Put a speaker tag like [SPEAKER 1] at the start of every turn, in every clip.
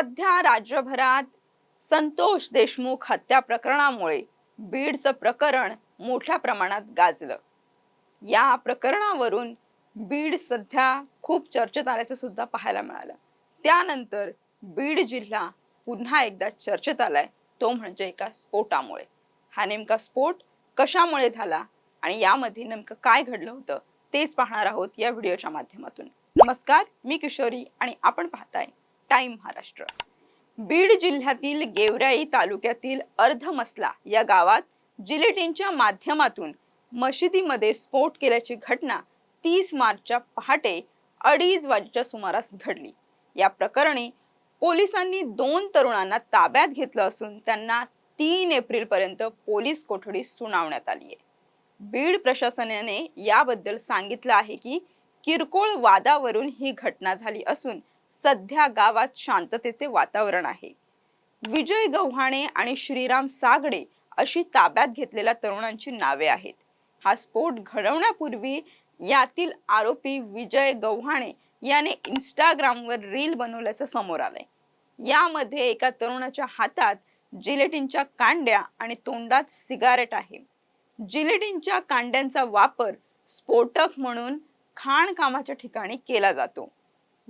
[SPEAKER 1] सध्या राज्यभरात संतोष देशमुख हत्या प्रकरणामुळे बीडचं प्रकरण मोठ्या प्रमाणात गाजलं. या प्रकरणावरून बीड सध्या खूप चर्चेत आल्याचं सुद्धा पाहायला मिळालं. त्यानंतर बीड जिल्हा पुन्हा एकदा चर्चेत आलाय तो म्हणजे एका स्फोटामुळे. हा नेमका स्फोट कशामुळे झाला आणि यामध्ये नेमकं काय घडलं होतं तेच पाहणार आहोत या व्हिडिओच्या माध्यमातून. नमस्कार मी किशोरी आणि आपण पाहताय टाइम महाराष्ट्र. बीड जिल्ह्यातील गेवराई तालुक्यातील अर्धमसला या गावात जिलेटिनच्या माध्यमातून मशिदीमध्ये स्फोट केल्याची घटना तीस मार्चच्या पहाटे अडीच वाजेच्या सुमारास घडली. या प्रकरणी पोलिसांनी दोन तरुणांना ताब्यात घेतलं असून त्यांना तीन एप्रिल पर्यंत पोलीस कोठडी सुनावण्यात आली आहे. बीड प्रशासनाने याबद्दल सांगितलं आहे की किरकोळ वादावरून ही घटना झाली असून सध्या गावात शांततेचे वातावरण आहे. विजय गव्हाणे आणि श्रीराम सागडे अशी ताब्यात घेतलेल्या तरुणांची नावे आहेत. हा स्फोट घडवण्यापूर्वी यातील आरोपी विजय गव्हाणे याने इंस्टाग्रामवर रील बनवल्याचं समोर आलंय. यामध्ये एका तरुणाच्या हातात जिलेटिनच्या कांड्या आणि तोंडात सिगारेट आहे. जिलेटिनच्या कांड्यांचा वापर स्फोटक म्हणून खाणकामाच्या ठिकाणी केला जातो.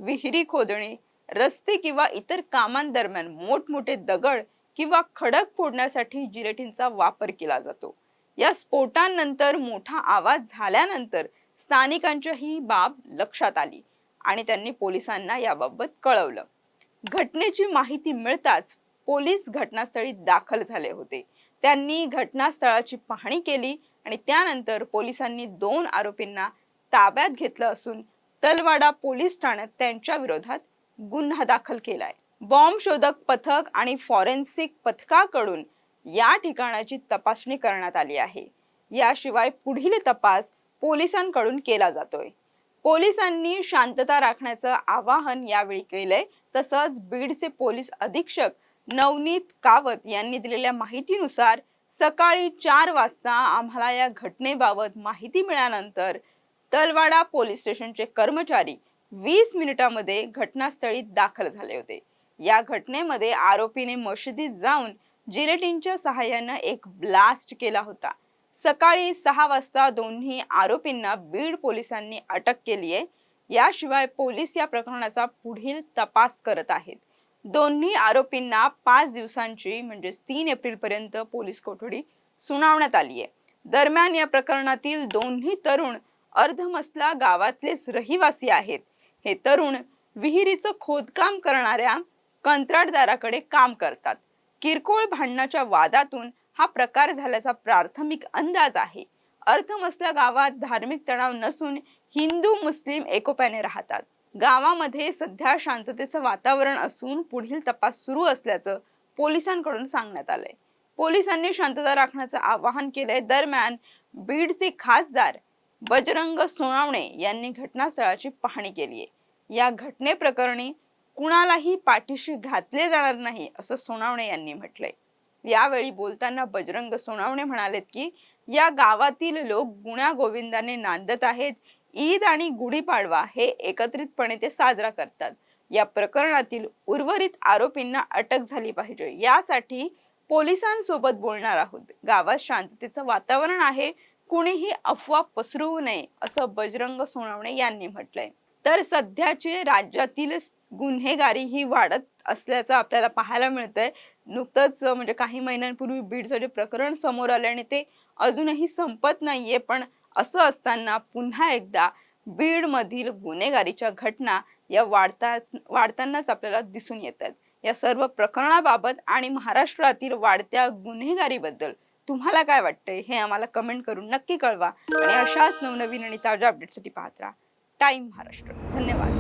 [SPEAKER 1] विहिरी खोदणे रस्ते किंवा इतर कामांदरम्यान मोठमोठे दगड किंवा खडक फोडण्यासाठी जिलेटिनचा वापर केला जातो. या स्फोटांनंतर मोठा आवाज झाल्यानंतर स्थानिकांच्या ही बाब लक्षात आली आणि त्यांनी पोलिसांना याबाबत कळवलं. घटनेची माहिती मिळताच पोलीस घटनास्थळी दाखल झाले होते. त्यांनी घटनास्थळाची पाहणी केली आणि त्यानंतर पोलिसांनी दोन आरोपींना ताब्यात घेतलं असून तलवाडा पोलीस ठाण्यात त्यांच्या विरोधात गुन्हा दाखल केलाय. बॉम्ब शोधक पथक आणि फॉरेन्सिक पथकाकडून या ठिकाणाची तपासणी करण्यात आली आहे. याशिवाय पुढील तपास पोलिसांकडून केला जातोय. पोलिसांनी शांतता राखण्याचं आवाहन यावेळी केलंय. तसंच बीडचे पोलीस अधीक्षक नवनीत कावत यांनी दिलेल्या माहितीनुसार सकाळी चार वाजता आम्हाला या घटनेबाबत माहिती मिळाल्यानंतर तलवाडा पोलीस स्टेशनचे कर्मचारी वीस मिनिटांमध्ये घटनास्थळी दाखल झाले होते. या घटनेमध्ये आरोपीने मशिदीत जाऊन जिलेटिनच्या सहाय्यानं एक ब्लास्ट केला होता. सकाळी सहा वाजता दोन्ही आरोपींना बीड पोलिसांनी अटक केली आहे. याशिवाय पोलीस या प्रकरणाचा पुढील तपास करत आहेत. दोन्ही आरोपींना पाच दिवसांची म्हणजेच तीन एप्रिल पर्यंत पोलीस कोठडी सुनावण्यात आली आहे. दरम्यान या प्रकरणातील दोन्ही तरुण अर्धमसला गावातलेच रहिवासी आहेत. हे तरुण विहिरीचं खोदकाम करणाऱ्या कंत्राटदाराकडे काम करतात. किरकोळ भांडणाच्या वादातून हा प्रकार झाल्याचा प्राथमिक अंदाज आहे. अर्थमसला गावात धार्मिक तणाव नसून हिंदू मुस्लिम एकोप्याने राहतात. गावामध्ये सध्या शांततेचं वातावरण असून पुढील तपास सुरू असल्याचं पोलिसांकडून सांगण्यात आलंय. पोलिसांनी शांतता राखण्याचं आवाहन केलंय. दरम्यान बीडचे खासदार बजरंग सोनावणे यांनी घटनास्थळाची पाहणी केली आहे. या घटनेप्रकरणी कुणालाही पाठीशी घातले जाणार नाही असं सोनावणे यांनी म्हटलंय. यावेळी बोलताना बजरंग सोनावणे म्हणालेत की या गावातील लोक गुण्या गोविंदाने नांदत आहेत ईद आणि गुढीपाडवा हे एकत्रितपणे ते साजरा करतात. या प्रकरणातील उर्वरित आरोपींना अटक झाली पाहिजे. यासाठी पोलिसांसोबत बोलणार आहोत. गावात शांततेचं वातावरण आहे कुणीही अफवा पसरवू नये असं बजरंग सोनावणे यांनी म्हटलंय. तर सध्याचे राज्यातील गुन्हेगारी ही वाढत असल्याचं आपल्याला पाहायला मिळतंय. नुकतंच म्हणजे काही महिन्यांपूर्वी बीडचं जे प्रकरण समोर आले आणि ते अजूनही संपत नाहीये पण असं असताना पुन्हा एकदा बीडमधील गुन्हेगारीच्या घटना या वाढता वाढतानाच आपल्याला दिसून येत आहेत. या सर्व प्रकरणाबाबत आणि महाराष्ट्रातील वाढत्या गुन्हेगारीबद्दल तुम्हाला काय वाटतंय हे आम्हाला कमेंट करून नक्की कळवा. आणि अशाच नवनवीन आणि ताज्या अपडेटसाठी पाहत राहा. टाइम महाराष्ट्र धन्यवाद.